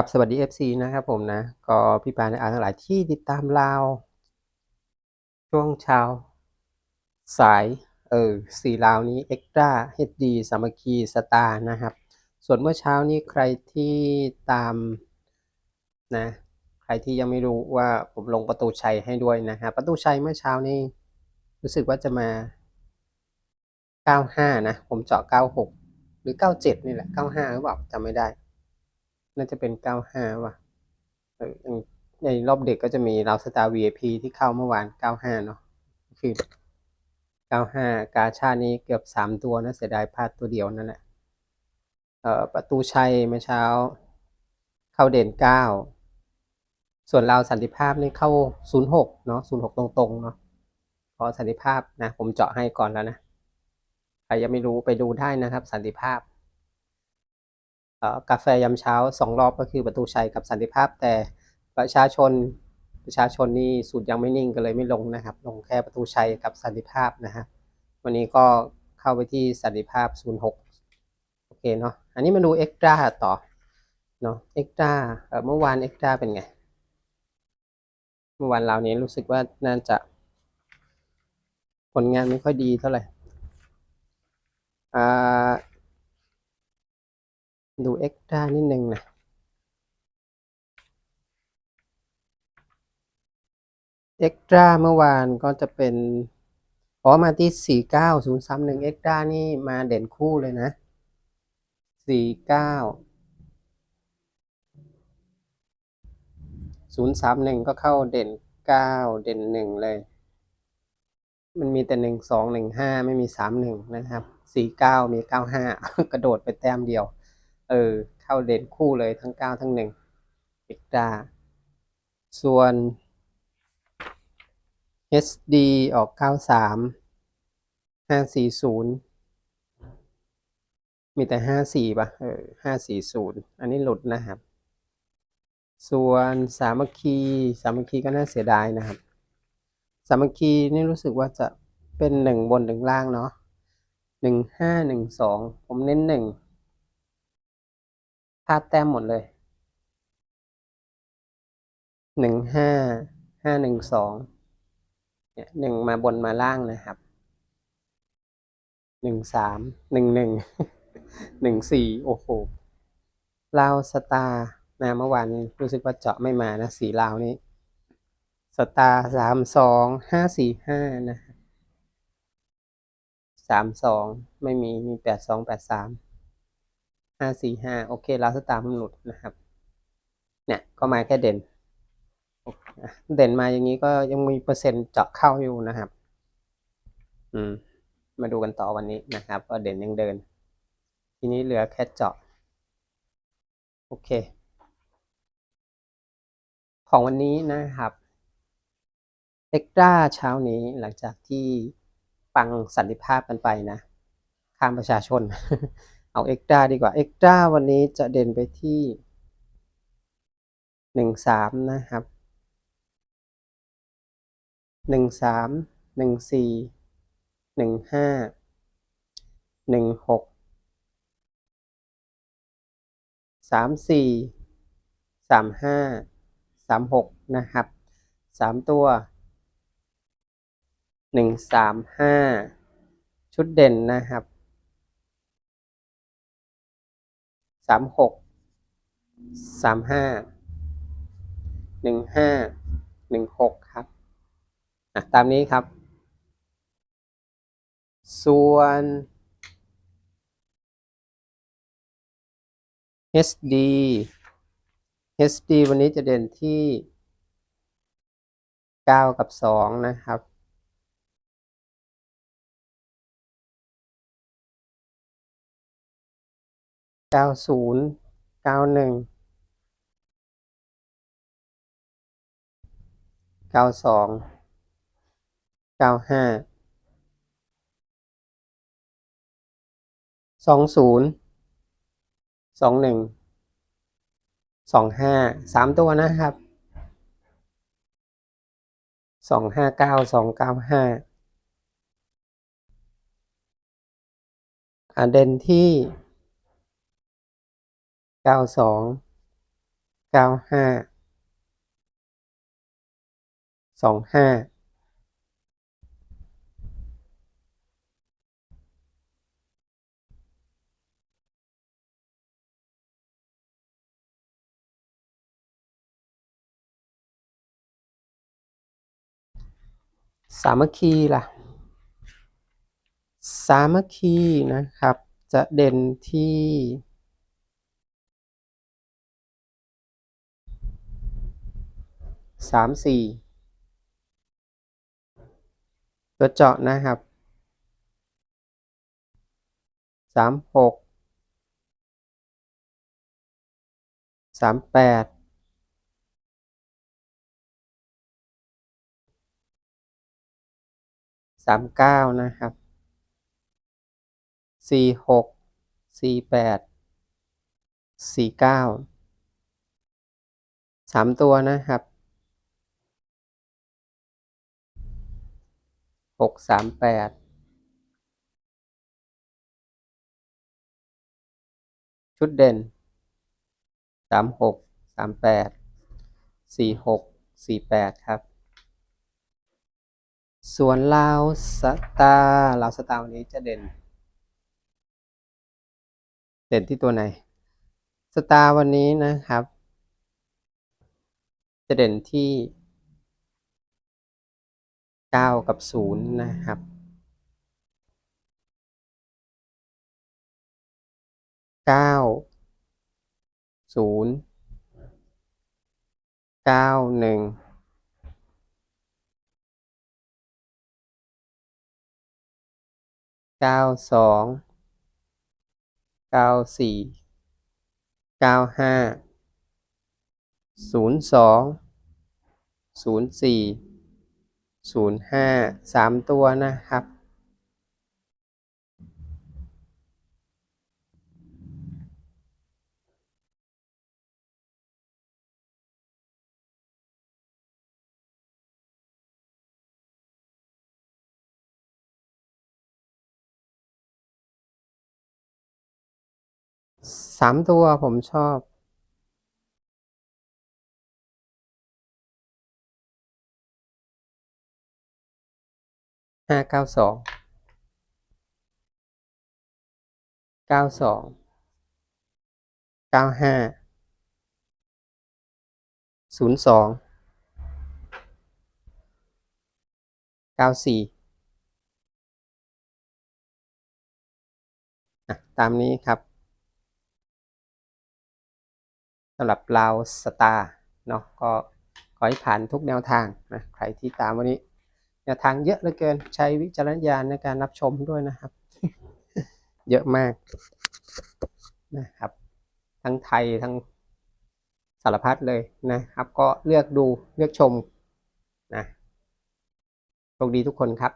กับสวัสดี FC นะครับผมนะ ก็พี่ปานอาทั้งหลายที่ติดตามเราช่วงเช้า สาย เออสี่ลาวนี้เอ็กตร้า HD สามัคคีสตาร์นะครับ ส่วนเมื่อเช้านี้ใครที่ตามนะ ใครที่ยังไม่รู้ว่าผมลงประตูชัยให้ด้วยนะครับ ประตูชัยเมื่อเช้านี้รู้สึกว่าจะมา 95 นะ ผมเจาะ 96 หรือ 97 นี่แหละ 95 หรือเปล่าจำไม่ได้ น่าจะเป็น 95 ว่ะในรอบเด็กก็จะมีเราสตาร์ VIP ที่เข้าเมื่อวาน 95 เนาะคือ 95 กาชาตินี้เกือบ 3 ตัวนะเสียดายพลาดตัวเดียวนั่นแหละเอ่อประตูชัยเมื่อเช้า เข้าเด่น 9 ส่วนเราวสันติภาพนี่เข้า 06 เนาะ06 ตรงๆ เนาะเพราะสันติภาพนะ ผมเจาะให้ก่อนแล้วนะใครยังไม่รู้ไปดูได้นะครับ สันติภาพ กาแฟยามเช้าสองรอบก็คือประตูชัยกับสันติภาพ แต่ประชาชนประชาชนนี่สูตรยังไม่นิ่งก็เลยไม่ลงนะครับ ลงแค่ประตูชัยกับสันติภาพนะฮะวันนี้ก็เข้าไปที่สันติภาพ 06 โอเคเนาะอันนี้มาดูเอ็กตร้าต่อเนาะเอ็กตร้าเมื่อวานเอ็กตร้าเป็นไง เมื่อวานเรานี้รู้สึกว่าน่าจะ ผลงานไม่ค่อยดีเท่าไหร่อ่า ดูเอ็กซ์ตร้านิดนึงนะเอ็กตร้าเมื่อวานก็จะเป็นอ๋อมาที่สี่เก้าศูนย์สามหนึ่งเอ็กตร้านี่มาเด่นคู่เลยนะสี่เก้าศูนย์สามหนึ่งก็เข้าเด่นเก้าเด่นหนึ่งเลย มันมีแต่หนึ่งสองหนึ่งห้าไม่มีสามหนึ่งนะครับสี่เก้ามีเก้าห้ากระโดดไปแต้มเดียว เออ เข้าเด่นคู่เลยทั้งเก้าทั้งหนึ่งเอกตาส่วน HD ออก 93 540 มีแต่ 54ป่ะ เออ 540 อันนี้หลุดนะครับ ส่วนสามัคคี สามัคคีก็น่าเสียดายนะครับ สามัคคีนี่รู้สึกว่าจะเป็นหนึ่งบนหนึ่งล่างเนาะหนึ่งห้าหนึ่งสองผมเน้นหนึ่ง พลาดแต้มหมดเลยหนึ่งห้าห้าหนึ่งสองเนี่ยหนึ่งมาบนมาล่างนะครับหนึ่งสามหนึ่งหนึ่งหนึ่งสี่โอ้โหลาวสตาร์นะเมื่อวานรู้สึกว่าเจาะไม่มานะสีลาวนี้สตาร์สามสองห้าสี่ห้านะสามสองไม่มีมีแปดสองแปดสาม ห้าสี่ห้าโอเคลาสตาร์มันหลุดนะครับ เนี่ยก็มาแค่เด่น เด่นมาอย่างนี้ก็ยังมีเปอร์เซ็นต์เจาะเข้าอยู่นะครับ อืม มาดูกันต่อวันนี้นะครับว่าเด่นยังเดิน ทีนี้เหลือแค่เจาะ โอเค ของวันนี้นะครับเอ็กตร้าเช้านี้หลังจากที่ฟังสันติภาพกันไปนะ ข้ามประชาชน เอาเอ็กตร้าดีกว่าเอ็กตร้าวันนี้จะเด่นไปที่หนึ่งสามนะครับหนึ่งสามหนึ่งสี่หนึ่งห้าหนึ่งหกสามสี่สามห้าสามหกนะครับสามตัวหนึ่งสามห้าชุดเด่นนะครับ สามหกสามห้าหนึ่งห้าหนึ่งหกครับอะตามนี้ครับ ส่วน HD HD วันนี้จะเด่นที่ 9 กับ 2 นะครับ 90 91 92 95สองเก้าห้าสองศูนย์สองหนึ่งสองห้าสามตัวนะครับสองห้าเก้าสองเก้าห้าอเด่นที่ ก้าสองก้าห้าสองห้าสามัคคีล่ะ สามัคคีนะครับ จะเด่นที่ สามสี่ตัวเจาะนะครับสามหกสามแปดสามเก้านะครับสี่หกสี่แปดสี่เก้าสามตัวนะครับ หกสามแปดชุดเด่นสามหกสามแปดสี่หกสี่แปดครับ ส่วนลาวสตาร์ลาวสตาร์วันนี้จะเด่น เด่นที่ตัวไหน สตาร์วันนี้นะครับ จะเด่นที่ เก้ากับศูนย์นะครับเก้าศูนย์เก้าหนึ่งเก้าสองเก้าสี่เก้าห้าศูนย์สองศูนย์สี่ ศูนย์ห้าสามตัวนะครับ สามตัวผมชอบ ห้าเก้าสองเก้าสองเก้าห้าศูนย์สองเก้าสี่อะตามนี้ครับสำหรับลาวสตาร์เนาะก็ขอให้ผ่านทุกแนวทางนะใครที่ตามวันนี้ นวทางเยอะเหลือเกินใช้วิจารณญาณในการรับชมด้วยนะครับ เยอะมากนะครับ ทั้งไทยทั้งสารพัดเลยนะครับ ก็เลือกดูเลือกชมนะโชคดีทุกคนครับ